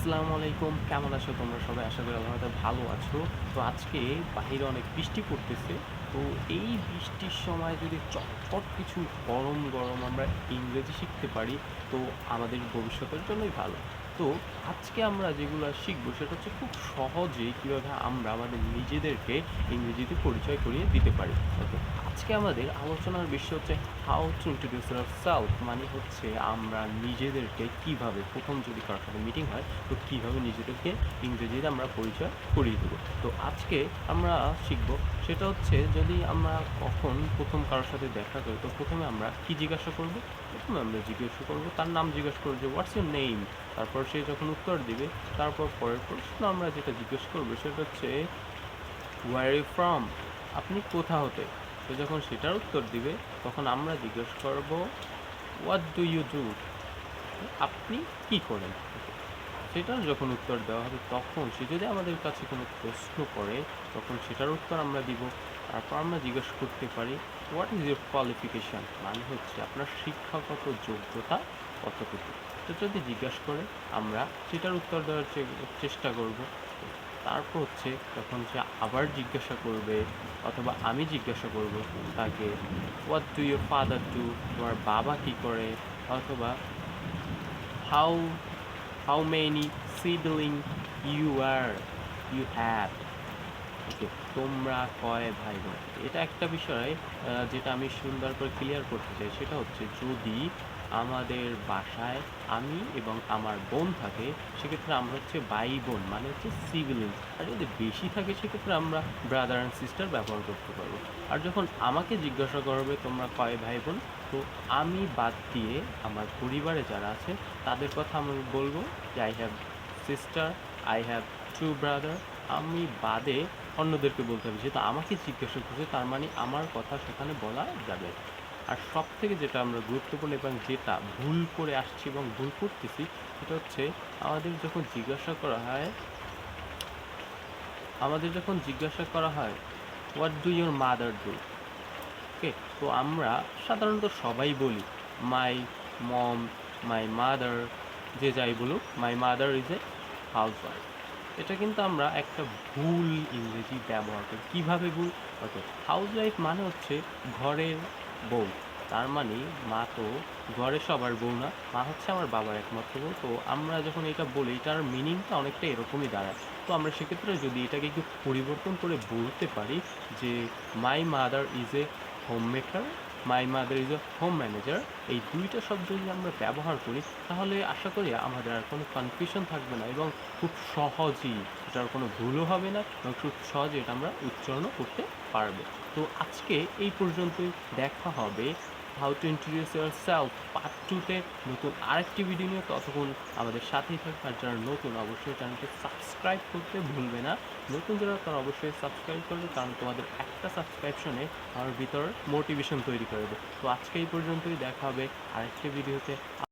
আসসালামু আলাইকুম। কেমন আছো তোমরা সবাই? আশা করি আল্লাহ ভালো আছো। তো আজকে বাইরে অনেক বৃষ্টি পড়তেছে। তো এই বৃষ্টির সময় যদি চটপট কিছু গরম গরম আমরা ইংরেজি শিখতে পারি, তো আমাদের ভবিষ্যতের জন্যই ভালো। তো আজকে আমরা যেগুলো শিখব, সেটা হচ্ছে খুব সহজেই কীভাবে আমরা আমাদের নিজেদেরকে ইংরেজিতে পরিচয় করিয়ে দিতে পারি। ওকে আজকে আমাদের আলোচনার বিষয় হচ্ছে how to introduce ourself মানে হচ্ছে আমরা নিজেদেরকে কীভাবে, প্রথম যদি কারোর সাথে মিটিং হয়, তো কীভাবে নিজেদেরকে ইংরেজিতে আমরা পরিচয় করিয়ে দেবো। তো আজকে আমরা শিখব, সেটা হচ্ছে যদি আমরা কখন প্রথম কারোর সাথে দেখা করি, তো প্রথমে আমরা কি জিজ্ঞাসা করব? প্রথমে আমরা জিজ্ঞাসা করব, তার নাম জিজ্ঞাসা করব যে হোয়াটস ইউর নেম তারপর সে যখন উত্তর দিবে, তারপর পরের প্রশ্ন আমরা যেটা জিজ্ঞেস করব, সেটা হচ্ছে ওয়ার ইউ ফ্রম আপনি কোথা হতে তো যখন সেটার উত্তর দিবে, তখন আমরা জিজ্ঞেস করব হোয়াট ডু ইউ ডু আপনি কি করেন? সেটার যখন উত্তর দেওয়া হবে, তখন সে যদি আমাদের কাছে কোনো প্রশ্ন করে, তখন সেটার উত্তর আমরা দিব। তারপর আমরা জিজ্ঞেস করতে পারি হোয়াট ইজ ইউর কোয়ালিফিকেশান মানে হচ্ছে আপনার শিক্ষাগত যোগ্যতা কতটুকু? তো যদি জিজ্ঞাসা করে, আমরা সেটার উত্তর দেওয়ার চেষ্টা করব। তারপর হচ্ছে তখন সে আবার জিজ্ঞাসা করবে অথবা আমি জিজ্ঞাসা করব তাকে what do your father do তোমার বাবা কি করে? অথবা how how many sibling you are you have okay, তোমরা কয় ভাই বোন এটা একটা বিষয় যেটা আমি সুন্দর করে ক্লিয়ার করতে চাই। সেটা হচ্ছে যদি আমাদের বাসায় আমি এবং আমার বোন থাকে, সেক্ষেত্রে আমরা হচ্ছে ভাই বোন মানে হচ্ছে সিভিলিংস আর যদি বেশি থাকে, সেক্ষেত্রে আমরা ব্রাদার অ্যান্ড সিস্টার ব্যবহার করতে পারব। আর যখন আমাকে জিজ্ঞাসা করবে, তোমরা কয় ভাই বোন? তো আমি বাদ দিয়ে আমার পরিবারে যারা আছে, তাদের কথা আমি বলব, যে I have sister I have two brother আমি বাদে অন্যদেরকে বলতে হবে, যেহেতু আমাকে জিজ্ঞাসা করছে, তার মানে আমার কথা সেখানে বলা যাবে আর সব থেকে যেটা আমরা গুরুত্বপূর্ণ এবং যেটা ভুল করে আসছি এবং ভুল করতেছি, সেটা হচ্ছে আমাদের যখন জিজ্ঞাসা করা হয়, আমাদের যখন জিজ্ঞাসা করা হয় what do your mother do okay তো আমরা সাধারণত সবাই বলি মাই মম মাই মাদার যে যাই বলুক my mother is a housewife এটা কিন্তু আমরা একটা ভুল ইংরেজি ব্যবহার করি। কীভাবে ভুল? ওকে হাউস ওয়াইফ মানে হচ্ছে ঘরের বউ। তার মানে মা তো ঘরে সবার বউ না, মা হচ্ছে আমার বাবার একমাত্র বউ। তো আমরা যখন এটা বলি, এটার মিনিংটা অনেকটা এরকমই দাঁড়ায়। তো আমরা সেক্ষেত্রে যদি এটাকে একটু পরিবর্তন করে বলতে পারি যে my mother is a homemaker my mother is a home manager এই দুইটা শব্দ যদি আমরা ব্যবহার করি। তাহলে আশা করি আমাদের আর কোনো কনফিউশন থাকবে না এবং খুব সহজেই এটার কোনো ভুলও হবে না এবং খুব সহজে এটা আমরা উচ্চারণও করতে পারব। তো আজকে এই পর্যন্তই। দেখা হবে how to introduce yourself part টুতে নতুন আরেকটি ভিডিও নিয়ে ততক্ষণ আমাদের সাথেই থাকবে। আর যারা নতুন, অবশ্যই চ্যানেলটি সাবস্ক্রাইব করতে ভুলবে না। নতুন যারা, তারা অবশ্যই সাবস্ক্রাইব করবে, কারণ তোমাদের একটা সাবস্ক্রাইবশনে আমার ভিতর মোটিভেশন তৈরি করে দেবে। তো আজকে এই পর্যন্তই, দেখা হবে আরেকটি ভিডিওতে